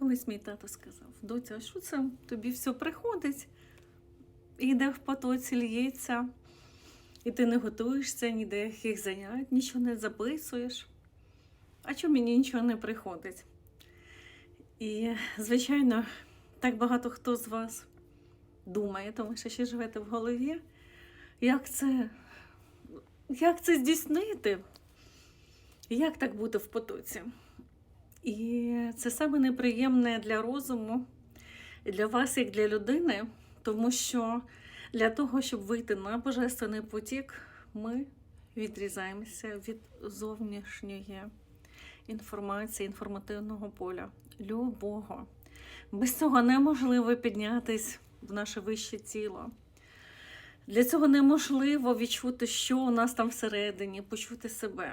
Колись мій тато сказав: доця, що це тобі все приходить? І йде в потоці, лється, і ти не готуєшся ніде яких занять, нічого не записуєш. А чому мені нічого не приходить? І, звичайно, так багато хто з вас думає, тому що ще живете в голові, як це, як це здійснити? Як так бути в потоці? І це саме неприємне для розуму, для вас, як для людини, тому що для того, щоб вийти на божественний потік, ми відрізаємося від зовнішньої інформації, інформативного поля, любого. Без цього неможливо піднятись в наше вище тіло. Для цього неможливо відчути, що у нас там всередині, почути себе.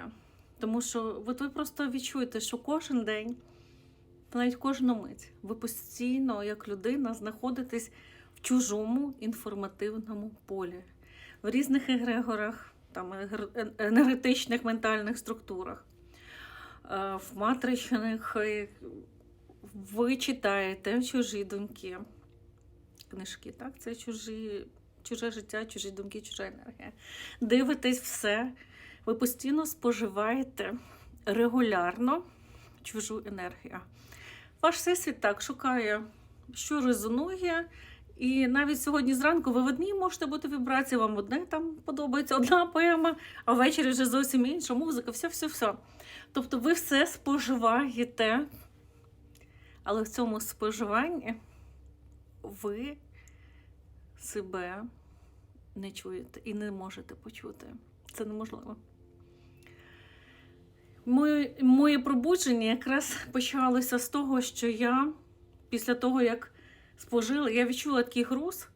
Тому що ви просто відчуєте, що кожен день, навіть кожну мить, ви постійно, як людина, знаходитесь в чужому інформативному полі, в різних егрегорах, там, енергетичних ментальних структурах, е, в матричних. е, Ви читаєте чужі думки, книжки, так? Це чужі, чуже життя, чужі думки, чужа енергія. Дивитесь все. Ви постійно споживаєте регулярно чужу енергію. Ваш всесвіт так шукає, що резонує. І навіть сьогодні зранку ви в одній можете бути вібрації, вам одне там подобається, одна поема, а ввечері вже зовсім інша музика, все, все, все. Тобто ви все споживаєте, але в цьому споживанні ви себе не чуєте і не можете почути. Це неможливо. Моє, моє пробудження якраз почалося з того, що я після того, як спожила, я відчула такий груз.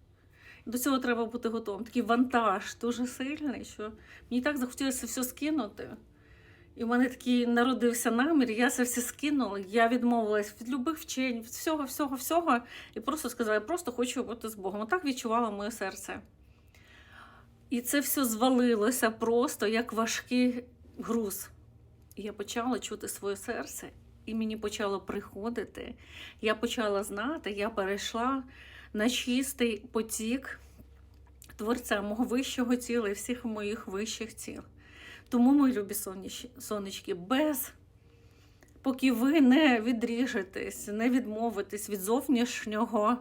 До цього треба бути готовим. Такий вантаж дуже сильний, що мені так захотілося все скинути. І в мене такий народився намір, я це все скинула. Я відмовилась від любих вчень, від всього, всього, всього. І просто сказала, я просто хочу бути з Богом. Отак відчувало моє серце. І це все звалилося просто як важкий груз. Я почала чути своє серце, і мені почало приходити. Я почала знати, я перейшла на чистий потік творця мого вищого тіла і всіх моїх вищих тіл. Тому, мої любі сонечки, без поки ви не відріжетесь, не відмовитесь від зовнішнього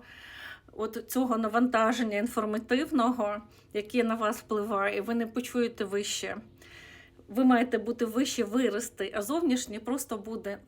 от цього навантаження інформативного, яке на вас впливає, і ви не почуєте вище. Ви маєте бути вище, вирости, а зовнішнє просто буде